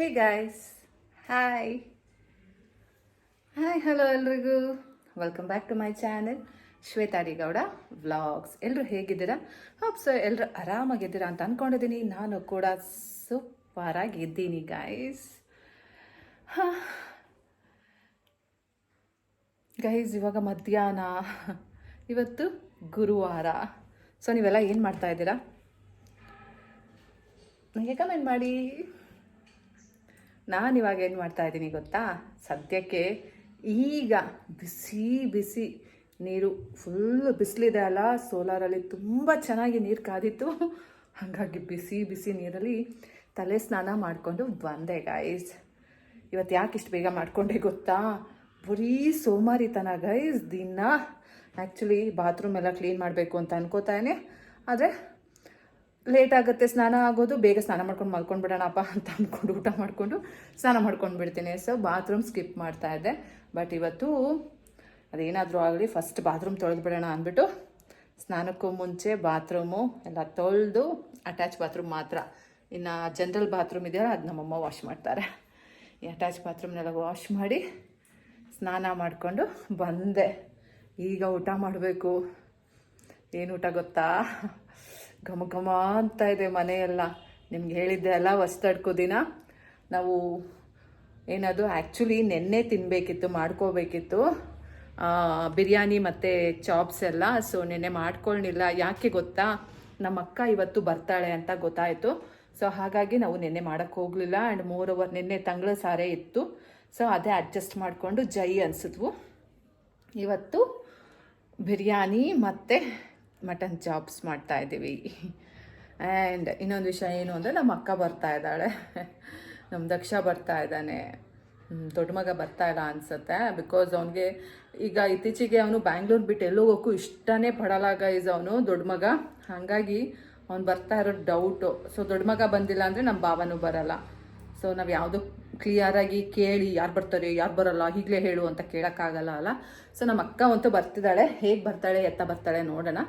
Hey guys hi hi hello ಎಲ್ರಿಗೂ. Welcome back to my channel Shweta D Gowda vlogs ಎಲ್ಲರೂ ಹೇಗಿದ್ದೀರಾ? Hope so ಎಲ್ಲರೂ ಆರಾಮಾಗಿದ್ದೀರಾ ಅಂತ ಅಂದ್ಕೊಂಡಿದ್ದೀನಿ ನಾನು ಕೂಡ ಸೂಪರ್ ಆಗಿದ್ದೀನಿ ಗಾಯ್ಸ್ ಗೈಸ್ ಇವಾಗ ಮಧ್ಯಾಹ್ನ. ಇವತ್ತು ಗುರುವಾರ. ಸೊ ನೀವೆಲ್ಲ ಏನು ಮಾಡ್ತಾ ಇದ್ದೀರಾ? ನನಗೆ ಕಮೆಂಟ್ ಮಾಡಿ. ನಾನು ಇವಾಗ ಏನು ಮಾಡ್ತಾ ಇದ್ದೀನಿ ಗೊತ್ತಾ? ಸದ್ಯಕ್ಕೆ ಈಗ ಬಿಸಿ ಬಿಸಿ ನೀರು ಫುಲ್ ಬಿಸಿಲಿದೆ ಅಲ್ಲ, ಸೋಲಾರಲ್ಲಿ ತುಂಬ ಚೆನ್ನಾಗಿ ನೀರು ಕಾದಿತ್ತು. ಹಾಗಾಗಿ ಬಿಸಿ ಬಿಸಿ ನೀರಲ್ಲಿ ತಲೆ ಸ್ನಾನ ಮಾಡಿಕೊಂಡು ಬಂದೆ ಗೈಸ್ ಇವತ್ತು ಯಾಕೆ ಇಷ್ಟು ಬೇಗ ಮಾಡ್ಕೊಂಡೆ ಗೊತ್ತಾ? ಬರೀ ಸೋಮಾರಿತನ ಗೈಸ್ ದಿನ. ಆ್ಯಕ್ಚುಲಿ ಬಾತ್ರೂಮ್ ಎಲ್ಲ ಕ್ಲೀನ್ ಮಾಡಬೇಕು ಅಂತ ಅನ್ಕೋತಾನೆ ಆದರೆ ಲೇಟ್ ಆಗುತ್ತೆ, ಸ್ನಾನ ಆಗೋದು, ಬೇಗ ಸ್ನಾನ ಮಾಡ್ಕೊಂಡು ಮಲ್ಕೊಂಡು ಬಿಡೋಣಪ್ಪ ಅಂತ ಅಂದ್ಕೊಂಡು ಊಟ ಮಾಡಿಕೊಂಡು ಸ್ನಾನ ಮಾಡ್ಕೊಂಡು ಬಿಡ್ತೀನಿ. ಸೊ ಬಾತ್ರೂಮ್ ಸ್ಕಿಪ್ ಮಾಡ್ತಾ ಇದ್ದೆ. ಬಟ್ ಇವತ್ತು ಅದೇನಾದರೂ ಆಗಲಿ ಫಸ್ಟ್ ಬಾತ್ರೂಮ್ ತೊಳೆದು ಬಿಡೋಣ ಅಂದ್ಬಿಟ್ಟು ಸ್ನಾನಕ್ಕೂ ಮುಂಚೆ ಬಾತ್ರೂಮು ಎಲ್ಲ ತೊಳೆದು ಅಟ್ಯಾಚ್ ಬಾತ್ರೂಮ್ ಮಾತ್ರ. ಇನ್ನು ಜನರಲ್ ಬಾತ್ರೂಮ್ ಇದೆಯಲ್ಲ, ಅದು ನಮ್ಮಮ್ಮ ವಾಶ್ ಮಾಡ್ತಾರೆ. ಈ ಅಟ್ಯಾಚ್ ಬಾತ್ರೂಮ್ನೆಲ್ಲ ವಾಶ್ ಮಾಡಿ ಸ್ನಾನ ಮಾಡಿಕೊಂಡು ಬಂದೆ. ಈಗ ಊಟ ಮಾಡಬೇಕು. ಏನು ಊಟ ಗೊತ್ತಾ? ಘಮ ಘಮ ಅಂತ ಇದೆ ಮನೆಯೆಲ್ಲ. ನಿಮ್ಗೆ ಹೇಳಿದ್ದೆ ಅಲ್ಲ ಹೊಸ್ತಡ್ಕೋ ದಿನ. ನಾವು ಏನದು ಆ್ಯಕ್ಚುಲಿ ನೆನ್ನೆ ತಿನ್ನಬೇಕಿತ್ತು ಮಾಡ್ಕೋಬೇಕಿತ್ತು. ಬಿರಿಯಾನಿ ಮತ್ತು ಚಾಪ್ಸ್ ಎಲ್ಲ. ಸೊ ನೆನ್ನೆ ಮಾಡ್ಕೊಳ್ಳಿಲ್ಲ ಯಾಕೆ ಗೊತ್ತಾ? ನಮ್ಮ ಅಕ್ಕ ಇವತ್ತು ಬರ್ತಾಳೆ ಅಂತ ಗೊತ್ತಾಯಿತು. ಸೊ ಹಾಗಾಗಿ ನಾವು ನೆನ್ನೆ ಮಾಡೋಕ್ಕೆ ಹೋಗಲಿಲ್ಲ. ಆ್ಯಂಡ್ ಮೋರ್ ಓವರ್ ನಿನ್ನೆ ತಂಗಳ ಸಾರೆ ಇತ್ತು. ಸೊ ಅದೇ ಅಡ್ಜಸ್ಟ್ ಮಾಡಿಕೊಂಡು ಜೈ ಅನಿಸಿದ್ವು. ಇವತ್ತು ಬಿರಿಯಾನಿ ಮತ್ತು ಮಟನ್ ಚಾಪ್ಸ್ ಮಾಡ್ತಾ ಇದ್ದೀವಿ. ಆ್ಯಂಡ್ ಇನ್ನೊಂದು ವಿಷಯ ಏನು ಅಂದರೆ ನಮ್ಮ ಅಕ್ಕ ಬರ್ತಾ ಇದ್ದಾಳೆ. ನಮ್ಮ ದಕ್ಷ ಬರ್ತಾ ಇದ್ದಾನೆ. ದೊಡ್ಡ ಮಗ ಬರ್ತಾ ಇಲ್ಲ ಅನ್ಸುತ್ತೆ. ಬಿಕಾಸ್ ಅವನಿಗೆ ಈಗ ಇತ್ತೀಚೆಗೆ ಅವನು ಬ್ಯಾಂಗ್ಳೂರ್ ಬಿಟ್ಟು ಎಲ್ಲೋ ಹೋಗೋಕ್ಕೂ ಇಷ್ಟನೇ ಪಡಲ್ಲ ಗೈಸ್ ಅವನು, ದೊಡ್ಡ ಮಗ. ಹಾಗಾಗಿ ಅವ್ನು ಬರ್ತಾ ಇರೋ ಡೌಟು ಸೊ ದೊಡ್ಡ ಮಗ ಬಂದಿಲ್ಲ ಅಂದರೆ ನಮ್ಮ ಭಾವನೂ ಬರಲ್ಲ. ಸೊ ನಾವು ಯಾವುದು ಕ್ಲಿಯರಾಗಿ ಕೇಳಿ ಯಾರು ಬರ್ತಾರೆ, ಯಾರು ಬರಲ್ಲ, ಈಗಲೇ ಹೇಳು ಅಂತ ಕೇಳೋಕ್ಕಾಗಲ್ಲ ಅಲ್ಲ? ಸೊ ನಮ್ಮ ಅಕ್ಕ ಅಂತೂ ಬರ್ತಿದ್ದಾಳೆ, ಹೇಗೆ ಬರ್ತಾಳೆ, ಎತ್ತ ಬರ್ತಾಳೆ ನೋಡೋಣ.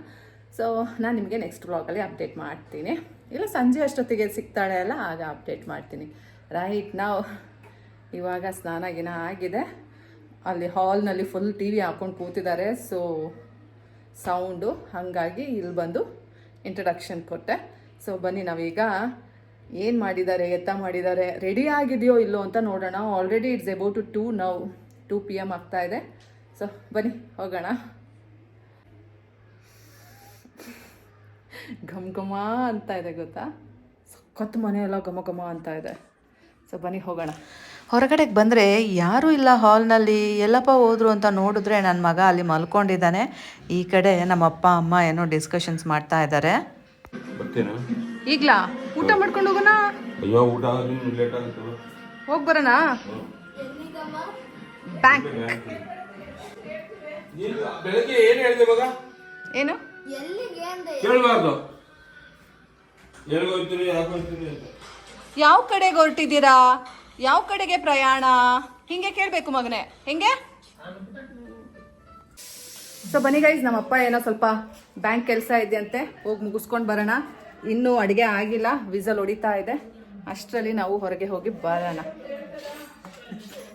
ಸೊ ನಾನು ನಿಮಗೆ ನೆಕ್ಸ್ಟ್ ವ್ಲಾಗಲ್ಲಿ ಅಪ್ಡೇಟ್ ಮಾಡ್ತೀನಿ. ಇಲ್ಲ, ಸಂಜೆ ಅಷ್ಟೊತ್ತಿಗೆ ಸಿಗ್ತಾಳೆ ಅಲ್ಲ, ಆಗ ಅಪ್ಡೇಟ್ ಮಾಡ್ತೀನಿ. ರೈಟ್ ನಾವು ಇವಾಗ ಸ್ನಾನ ಗಿನ ಆಗಿದೆ. ಅಲ್ಲಿ ಹಾಲ್ನಲ್ಲಿ ಫುಲ್ ಟಿ ವಿ ಹಾಕ್ಕೊಂಡು ಕೂತಿದ್ದಾರೆ ಸೊ ಸೌಂಡು ಹಾಗಾಗಿ ಇಲ್ಲಿ ಬಂದು ಇಂಟ್ರಡಕ್ಷನ್ ಕೊಟ್ಟೆ. ಸೊ ಬನ್ನಿ ನಾವೀಗ ಏನು ಮಾಡಿದ್ದಾರೆ ಎತ್ತ ಮಾಡಿದ್ದಾರೆ ರೆಡಿ ಆಗಿದೆಯೋ ಇಲ್ಲೋ ಅಂತ ನೋಡೋಣ. Already it's about to two now two P M ಆಗ್ತಾ ಇದೆ. ಸೊ ಬನ್ನಿ ಹೋಗೋಣ. ಘಮ್ ಘಮ ಅಂತ ಇದೆ ಗೊತ್ತಾ? ಸಖತ್ ಮನೆ ಎಲ್ಲ ಘಮ ಘಮ ಅಂತ ಇದೆ. ಸೊ ಬನ್ನಿ ಹೋಗೋಣ. ಹೊರಗಡೆಗೆ ಬಂದರೆ ಯಾರೂ ಇಲ್ಲ ಹಾಲ್ನಲ್ಲಿ ಎಲ್ಲಪ್ಪ ಹೋದ್ರು ಅಂತ ನೋಡಿದ್ರೆ ನನ್ನ ಮಗ ಅಲ್ಲಿ ಮಲ್ಕೊಂಡಿದ್ದಾನೆ. ಈ ಕಡೆ ನಮ್ಮ ಅಪ್ಪ ಅಮ್ಮ ಏನೋ ಡಿಸ್ಕಷನ್ಸ್ ಮಾಡ್ತಾ ಇದ್ದಾರೆ. ಈಗ್ಲಾ? ಊಟ ಮಾಡ್ಕೊಂಡು ಹೋಗೋಣ? ಅಯ್ಯೋ ಊಟ ಲೇಟ್ ಆಗುತ್ತೆ ಹೋಗಿ ಬರೋಣ? ಬ್ಯಾಂಕ್ ಬೆಳಗ್ಗೆ ಏನು ಹೇಳಿದೆ ಮಗ ಏನು? ಕೇಳಬಾರ್ದು ಎಲ್ಲಿಗೆ ಹೋಗ್ತೀರಿ ಯಾಕೆ ಹೋಗ್ತೀರಿ ಅಂತ. ಯಾವ ಕಡೆಗೆ ಹೊರಟಿದ್ದೀರಾ? ಯಾವ ಕಡೆಗೆ ಪ್ರಯಾಣ? ಹಿಂಗೆ ಕೇಳಬೇಕು ಮಗನೇ. ಹಿಂಗೆ? ಸೊ ಬನ್ನಿ ಗೈಸ್ ನಮ್ಮ ಅಪ್ಪ ಏನೋ ಸ್ವಲ್ಪ ಬ್ಯಾಂಕ್ ಕೆಲಸ ಇದೆಯಂತೆ ಹೋಗಿ ಮುಗಿಸ್ಕೊಂಡು ಬರೋಣ. ಇನ್ನೂ ಅಡುಗೆ ಆಗಿಲ್ಲ, ವಿಸಲ್ ಹೊಡಿತಾ ಇದೆ. ಅಷ್ಟರಲ್ಲಿ ನಾವು ಹೊರಗೆ ಹೋಗಿ ಬರೋಣ.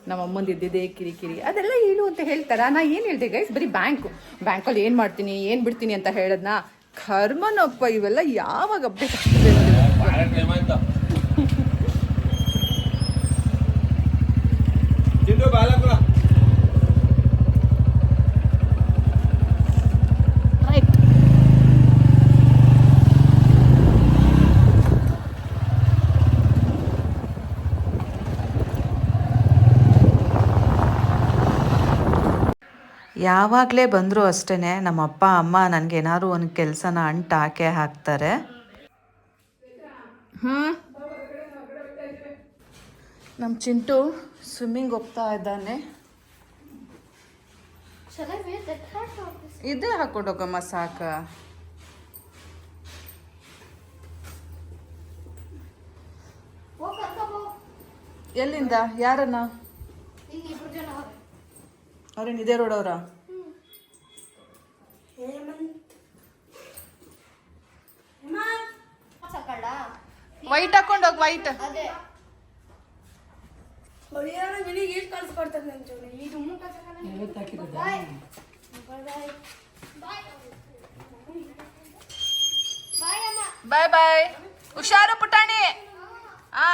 ನಮ್ಮ ಅಮ್ಮಂದು ಕಿರಿ ಕಿರಿಕಿರಿ. ಅದೆಲ್ಲ ಏನು ಅಂತ ಹೇಳ್ತಾರ? ನಾ ಏನು ಹೇಳ್ದೆ ಗೈಸ್ ಬರೀ ಬ್ಯಾಂಕು ಬ್ಯಾಂಕಲ್ಲಿ ಏನು ಮಾಡ್ತೀನಿ, ಏನು ಬಿಡ್ತೀನಿ ಅಂತ ಹೇಳದ್ನ? ಕರ್ಮನಪ್ಪ, ಇವೆಲ್ಲ ಯಾವಾಗ ಅಪ್ಡೇಟ್ ಆಗ್ತದೆ ಭಾಳ ಟೈಮ್ ಆಯ್ತಾ ಚಿಂಟು ಬಾಲಕರ ರೈಟ್ ಯಾವಾಗಲೇ ಬಂದರೂ ಅಷ್ಟೇ ನಮ್ಮ ಅಪ್ಪ ಅಮ್ಮ ನನಗೆ ಏನಾದ್ರು ಒಂದು ಕೆಲಸನ ಅಂಟು ಹಾಕೇ ಹಾಕ್ತಾರೆ. ಹ್ಞೂ ನಮ್ಮ ಚಿಂಟು ಸ್ವಿಮ್ಮಿಂಗ್ ಹೋಗ್ತಾ ಇದ್ದಾನೆ. ಇದೇ ಹಾಕೊಂಡೋಗಮ್ಮ ಸಾಕ. ಎಲ್ಲಿಂದ? ಯಾರನ್ನ? ಅವ್ರೇನು ಇದೇ road wait wait bye. Bye ಅಮ್ಮ. ಬಾಯ್ ಬಾಯ್ ಹುಷಾರು ಪುಟಾಣಿ. ಹಾ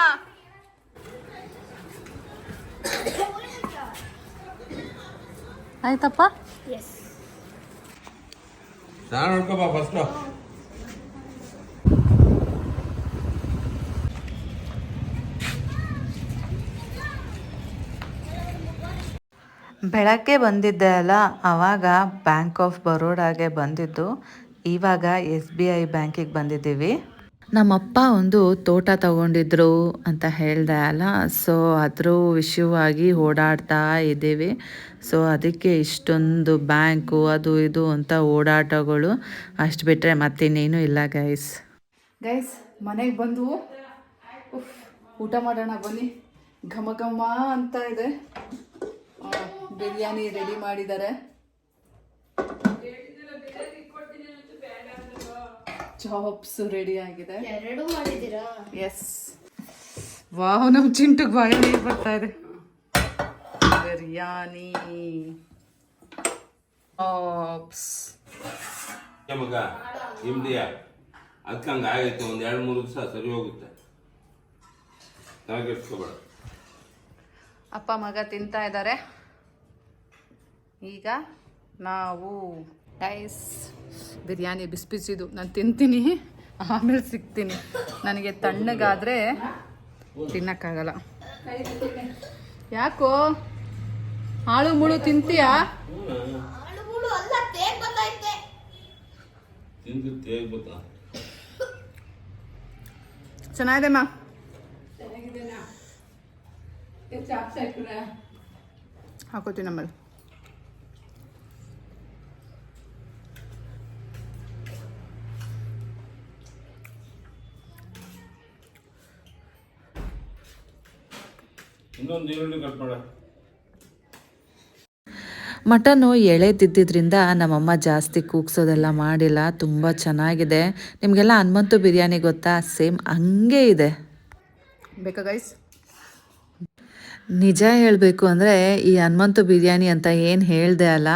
ಆಯ್ತಪ್ಪ? ಎಸ್ ಸ್ನಾನ ಬೆಳಗ್ಗೆ ಬಂದಿದ್ದೆ ಅಲ್ಲ ಅವಾಗ ಬ್ಯಾಂಕ್ ಆಫ್ ಬರೋಡಾಗೆ ಬಂದಿದ್ದು. ಇವಾಗ ಎಸ್ ಬಿ ಐ ಬ್ಯಾಂಕಿಗೆ ಬಂದಿದ್ದೀವಿ. ನಮ್ಮಪ್ಪ ಒಂದು ತೋಟ ತಗೊಂಡಿದ್ರು ಅಂತ ಹೇಳ್ದೆ ಅಲ್ಲ. ಸೊ ಅದ್ರ ವಿಷಯವಾಗಿ ಓಡಾಡ್ತಾ ಇದ್ದೀವಿ. ಸೊ ಅದಕ್ಕೆ ಇಷ್ಟೊಂದು ಬ್ಯಾಂಕು, ಅದು ಇದು ಅಂತ ಓಡಾಟಗಳು ಅಷ್ಟು ಬಿಟ್ಟರೆ ಮತ್ತಿನ್ನೇನು ಇಲ್ಲ ಗೈಸ್ ಗೈಸ್ ಮನೆಗೆ ಬಂದು ಊಟ ಮಾಡೋಣ ಬನ್ನಿ. ಘಮ ಘಮ ಅಂತ ಇದೆ. ಬಿರಿಯಾನಿ ರೆಡಿ ಮಾಡಿದ್ದಾರೆ. ಚಾಪ್ಸ್ ರೆಡಿ ಆಗಿದೆ. ಎರಡು ಮಾಡಿದ್ದೀರಾ? ಎಸ್ ವಾವ್ ನಮ್ಮ ಚಿಂಟುಗೆ ಬಾಯ ನೀರು ಬರ್ತಾ ಇದೆ. ಬಿರಿಯಾನಿ. ಚಾಪ್ಸ್ ಮಗ ನಿಮ್ದಿಯ ಅದಕ್ಕೆ ಹಂಗೆ ಆಗೈತೆ ಒಂದು ಎರಡು ಮೂರು ದಿವಸ ಸರಿ ಹೋಗುತ್ತೆ. ತಲೆಗೆಡ್ಸ್ಕೊಬೇಡ ಅಪ್ಪ ಮಗ ತಿಂತಾ ಇದ್ದಾರೆ ಈಗ ನಾವು ರೈಸ್ ಬಿರಿಯಾನಿ ಬಿಸಿ ಬಿಸಿದು ನಾನು ತಿಂತೀನಿ. ಆಮೇಲೆ ಸಿಗ್ತೀನಿ. ನನಗೆ ತಣ್ಣಗಾದರೆ ತಿನ್ನೋಕ್ಕಾಗಲ್ಲ. ಯಾಕೋ? ಹಾಳು ಮುಳು ತಿಂತೀಯಾ? ಚೆನ್ನಾಗಿದೆ ಮಾ. ಹಾಕೋತೀನಿ ಆಮೇಲೆ. ಇನ್ನೊಂದು ಈರುಳ್ಳಿ ಕಟ್ ಮಾಡ. ಮಟನ್ನು ಎಳೆದಿದ್ದರಿಂದ ನಮ್ಮಮ್ಮ ಜಾಸ್ತಿ ಕೂಗ್ಸೋದೆಲ್ಲ ಮಾಡಿಲ್ಲ ತುಂಬ ಚೆನ್ನಾಗಿದೆ. ನಿಮಗೆಲ್ಲ ಹನುಮಂತು ಬಿರಿಯಾನಿ ಗೊತ್ತಾ? ಸೇಮ್ ಹಂಗೆ ಇದೆ. ಬೇಕಾ ಗೈಸ್ ನಿಜ ಹೇಳಬೇಕು ಅಂದರೆ ಈ ಹನುಮಂತು ಬಿರಿಯಾನಿ ಅಂತ ಏನು ಹೇಳಿದೆ ಅಲ್ಲ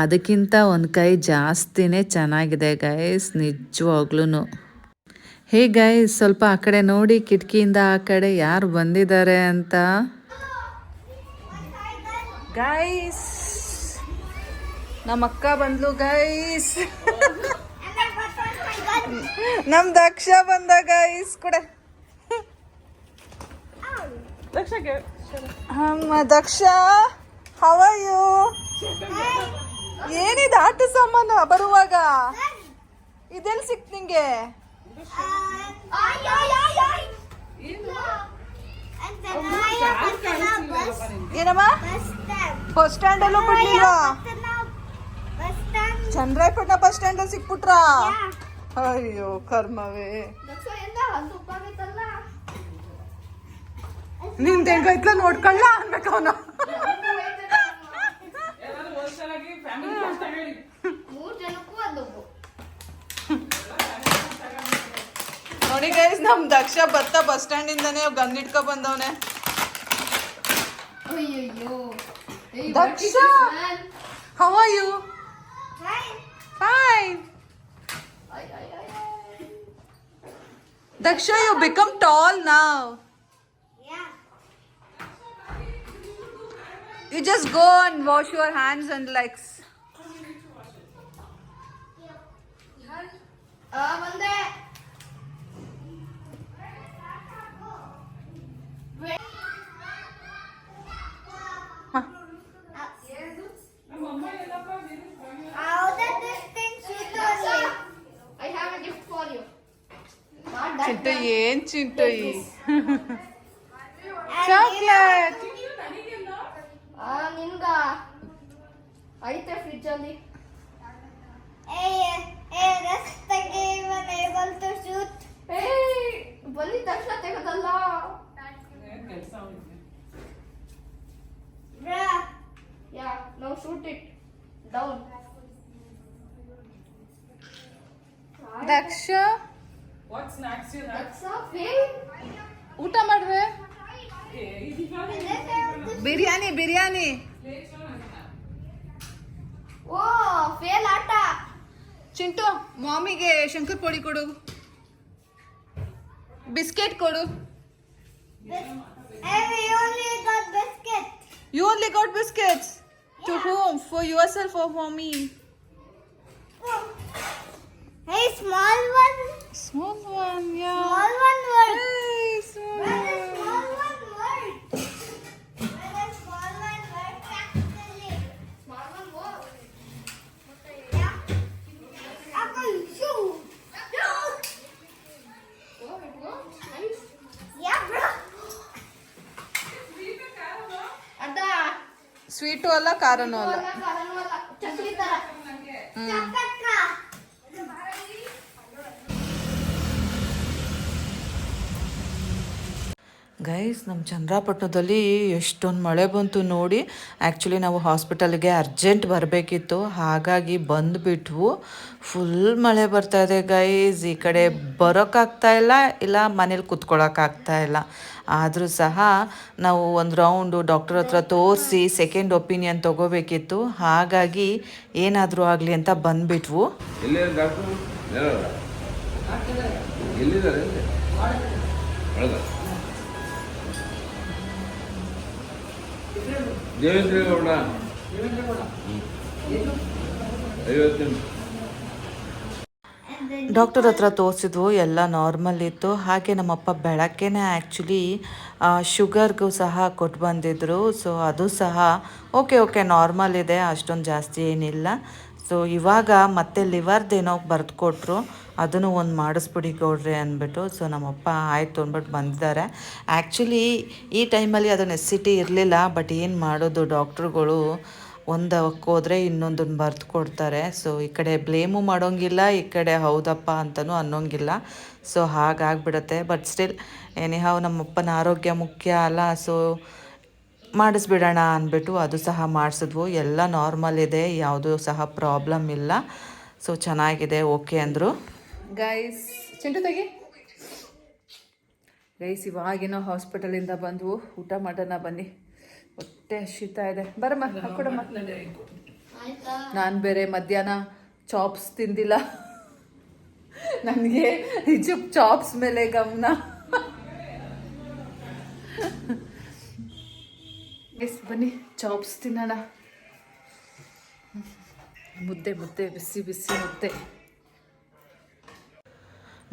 ಅದಕ್ಕಿಂತ ಒಂದು ಕೈ ಜಾಸ್ತಿನೇ ಚೆನ್ನಾಗಿದೆ ಗೈಸ್ ನಿಜವಾಗ್ಲೂ ಹೇ ಗೈಸ್ ಸ್ವಲ್ಪ ಆ ಕಡೆ ನೋಡಿ ಕಿಟಕಿಯಿಂದ ಆ ಕಡೆ ಯಾರು ಬಂದಿದ್ದಾರೆ ಅಂತ. ಗೈಸ್ ನಮ್ಮ ಅಕ್ಕ ಬಂದ್ಲು ಗೈಸ್ ನಮ್ ದಕ್ಷ ಬಂದ ಗೈಸ್ ಕೂಡ. ದಕ್ಷ ಹವಯು ಏನಿದೆ ಆಟ ಸಾಮಾನು ಬರುವಾಗ? ಇದೆಲ್ಲಿ ಸಿಕ್ತು ನಿಂಗೆ? ಏನಮ್ಮ? ಬಸ್ ಸ್ಟ್ಯಾಂಡ್ ಅಲ್ಲೂ ಬಿಡ್ಲಿಲ್ವಾ ಚಂದ್ರಾಯಪಟ್ಟಣ ಬಸ್ ಸ್ಟ್ಯಾಂಡ್ ಅಲ್ಲಿ ಸಿಕ್ಬಿಟ್ರಾ? ಅಯ್ಯೋ ಕರ್ಮವೇ. ನಿಂದ ಹೆಂಗೈತ್ಲ ನೋಡ್ಕೊಳ್ಳ ಅನ್ಬೇಕು ಅವನು ಮೂರ್ ಜನಕ್ಕೂ ಒಂದು ನೋಡಿ ಗೈಸ್ ನಮ್ ದಕ್ಷ ಬತ್ತ ಬಸ್ ಸ್ಟ್ಯಾಂಡ್ ಇಂದಾನೆ ಗನ್ ಇಟ್ಕೊ ಬಂದವನೆ. ಅಯ್ಯಯ್ಯೋ. Daksha! How are you fine Daksha you become tall now you just go and wash your hands and likes ಆ ಬಂದೆ I ಚಿಂಟು. ಏನ್ ಚಿಂಟು ಈ ಚಾಕ್ಲೇಟ್. ಆ ನಿನ್ಗ ಐತೆ ಫ್ರಿಜ್ ಅಲ್ಲಿ ಬಂದಿದ ತಕ್ಷಣ ತೆಗದಲ್ಲ. ಯಾ ನಾವು shoot it down Daksha that's fail ಊಟ ಮಾಡ್ರೆ? ಬಿರಿಯಾನಿ ಬಿರಿಯಾನಿ. ಓ ಫೇಲ್ ಆಟ. ಚಿಂಟು ಮಾಮಿಗೆ ಶಂಕರ್ ಪೋಡಿ ಕೊಡು. ಬಿಸ್ಕೆಟ್ ಕೊಡು. And we only got biscuits. You only got biscuits? Yeah. To whom? For yourself or for me? Hey, small one. Small one, yeah. Small one. one. Hey, small one. Sweet ಅಲ್ಲ ಖಾರನೂ ಅಲ್ಲ? Chakli guys ನಮ್ಮ ಚಂದ್ರಾಪಟ್ಟಣದಲ್ಲಿ ಎಷ್ಟೊಂದು ಮಳೆ ಬಂತು ನೋಡಿ. Actually ನಾವು ಹಾಸ್ಪಿಟಲ್ಗೆ ಅರ್ಜೆಂಟ್ ಬರಬೇಕಿತ್ತು. ಹಾಗಾಗಿ ಬಂದುಬಿಟ್ವು. ಫುಲ್ ಮಳೆ ಬರ್ತಾ ಇದೆ ಗೈಸ್ ಈ ಕಡೆ ಬರೋಕ್ಕಾಗ್ತಾ ಇಲ್ಲ ಇಲ್ಲ ಮನೇಲಿ ಕುತ್ಕೊಳ್ಳೋಕ್ಕಾಗ್ತಾ ಇಲ್ಲ. ಆದರೂ ಸಹ ನಾವು ಒಂದು ರೌಂಡು ಡಾಕ್ಟರ್ ಹತ್ರ ತೋರಿಸಿ ಸೆಕೆಂಡ್ ಒಪಿನಿಯನ್ ತೊಗೋಬೇಕಿತ್ತು. ಹಾಗಾಗಿ ಏನಾದರೂ ಆಗಲಿ ಅಂತ ಬಂದುಬಿಟ್ವು? ಎಲ್ಲಿದ್ದಾರೆ ಎಲ್ಲಿ? ಒಳಗ ದೇವೇಂದ್ರ ಗೌಡ ಐವತ್ತು ಡಾಕ್ಟರ್ ಹತ್ರ ತೋರಿಸಿದ್ವು, ಎಲ್ಲ ನಾರ್ಮಲ್ ಇತ್ತು. ಹಾಗೆ ನಮ್ಮಪ್ಪ ಬೆಳಗ್ಗೆನೇ ಆ್ಯಕ್ಚುಲಿ ಶುಗರ್ಗೂ ಸಹ ಕೊಟ್ಟು ಬಂದಿದ್ದರು ಸೊ ಅದು ಸಹ ಓಕೆ ಓಕೆ ನಾರ್ಮಲ್ ಇದೆ, ಅಷ್ಟೊಂದು ಜಾಸ್ತಿ ಏನಿಲ್ಲ. ಸೊ ಇವಾಗ ಮತ್ತೆ ಲಿವರ್ದೇನೋ ಬರೆದು ಕೊಟ್ಟರು ಅದನ್ನು ಒಂದು ಮಾಡಿಸ್ಬಿಡಿ ಗೌಡ್ರಿ ಅಂದ್ಬಿಟ್ಟು. ಸೊ ನಮ್ಮಪ್ಪ ಆಯಿತು ಅಂದ್ಬಿಟ್ಟು ಬಂದಿದ್ದಾರೆ. ಆ್ಯಕ್ಚುಲಿ ಈ ಟೈಮಲ್ಲಿ ಅದು ನೆಸಿಟಿ ಇರಲಿಲ್ಲ ಬಟ್ ಏನು ಮಾಡೋದು? ಡಾಕ್ಟ್ರುಗಳು ಒಂದು ಹೋದರೆ ಇನ್ನೊಂದನ್ನು ಬರೆದು ಕೊಡ್ತಾರೆ. ಸೊ ಈ ಕಡೆ ಬ್ಲೇಮು ಮಾಡೋಂಗಿಲ್ಲ, ಈ ಕಡೆ ಹೌದಪ್ಪ ಅಂತಲೂ ಅನ್ನೋಂಗಿಲ್ಲ. ಸೊ ಹಾಗಾಗ್ಬಿಡುತ್ತೆ. ಬಟ್ ಸ್ಟಿಲ್ ಎನಿಹಾವ್ ನಮ್ಮಪ್ಪನ ಆರೋಗ್ಯ ಮುಖ್ಯ ಅಲ್ಲ. ಸೊ ಮಾಡಿಸ್ಬಿಡೋಣ ಅಂದ್ಬಿಟ್ಟು ಅದು ಸಹ ಮಾಡಿಸಿದ್ವು. ಎಲ್ಲ ನಾರ್ಮಲ್ ಇದೆ, ಯಾವುದೂ ಸಹ ಪ್ರಾಬ್ಲಮ್ ಇಲ್ಲ. ಸೊ ಚೆನ್ನಾಗಿದೆ ಓಕೆ ಅಂದರು. ಗೈಸ್ ಚಿಂಟು ತೆಗಿ ಗೈಸ್ ಇವಾಗಿನ ಹಾಸ್ಪಿಟಲಿಂದ ಬಂದವು ಊಟ ಮಾಡೋಣ ಬನ್ನಿ. ಹೊಟ್ಟೆ ಶೀತ ಇದೆ. ಬರಮ್ಮ, ಹಾಕೊಡಮ್ಮ. ನಾನು ಬೇರೆ ಮಧ್ಯಾಹ್ನ ಚಾಪ್ಸ್ ತಿಂದಿಲ್ಲ. ನನಗೆ ನಿಜ ಚಾಪ್ಸ್ ಮೇಲೆ ಗಮನ. ಗೈಸ್ ಬನ್ನಿ ಚಾಪ್ಸ್ ತಿನ್ನೋಣ. ಮುದ್ದೆ ಮುದ್ದೆ, ಬಿಸಿ ಬಿಸಿ ಮುದ್ದೆ.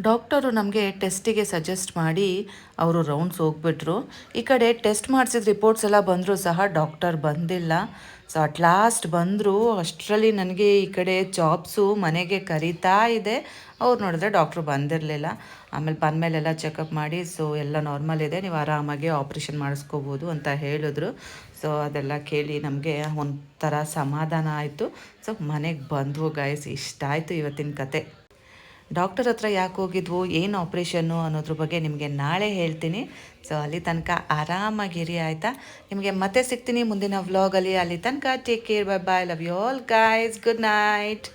ಡಾಕ್ಟರು ನಮಗೆ ಟೆಸ್ಟಿಗೆ ಸಜೆಸ್ಟ್ ಮಾಡಿ ಅವರು ರೌಂಡ್ಸ್ ಹೋಗ್ಬಿಟ್ರು. ಈ ಕಡೆ ಟೆಸ್ಟ್ ಮಾಡಿಸಿದ ರಿಪೋರ್ಟ್ಸ್ ಎಲ್ಲ ಬಂದರೂ ಸಹ ಡಾಕ್ಟರ್ ಬಂದಿಲ್ಲ. ಸೊ ಅಟ್ ಲಾಸ್ಟ್ ಬಂದರು, ಅಷ್ಟರಲ್ಲಿ ನನಗೆ ಈ ಕಡೆ ಜಾಬ್ಸು ಮನೆಗೆ ಕರೀತಾ ಇದೆ. ಅವ್ರು ನೋಡಿದ್ರೆ ಡಾಕ್ಟ್ರು ಬಂದಿರಲಿಲ್ಲ. ಆಮೇಲೆ ಬಂದಮೇಲೆಲ್ಲ ಚೆಕಪ್ ಮಾಡಿ ಸೊ ಎಲ್ಲ ನಾರ್ಮಲ್ ಇದೆ, ನೀವು ಆರಾಮಾಗಿ ಆಪ್ರೇಷನ್ ಮಾಡಿಸ್ಕೋಬೋದು ಅಂತ ಹೇಳಿದ್ರು. ಸೊ ಅದೆಲ್ಲ ಕೇಳಿ ನಮಗೆ ಒಂಥರ ಸಮಾಧಾನ ಆಯಿತು. ಸೊ ಮನೆಗೆ ಬಂದವು ಗಾಯಸ್ ಇಷ್ಟ ಆಯಿತು ಇವತ್ತಿನ ಕತೆ. ಡಾಕ್ಟರ್ ಹತ್ರ ಯಾಕೆ ಹೋಗಿದ್ವು, ಏನು ಆಪ್ರೇಷನ್ನು ಅನ್ನೋದ್ರ ಬಗ್ಗೆ ನಿಮಗೆ ನಾಳೆ ಹೇಳ್ತೀನಿ. ಸೊ ಅಲ್ಲಿ ತನಕ ಆರಾಮಾಗಿರಿ, ಆಯಿತಾ? ನಿಮಗೆ ಮತ್ತೆ ಸಿಗ್ತೀನಿ ಮುಂದಿನ ವ್ಲಾಗಲ್ಲಿ ಅಲ್ಲಿ. ತನಕ take care bye bye love you all guys good night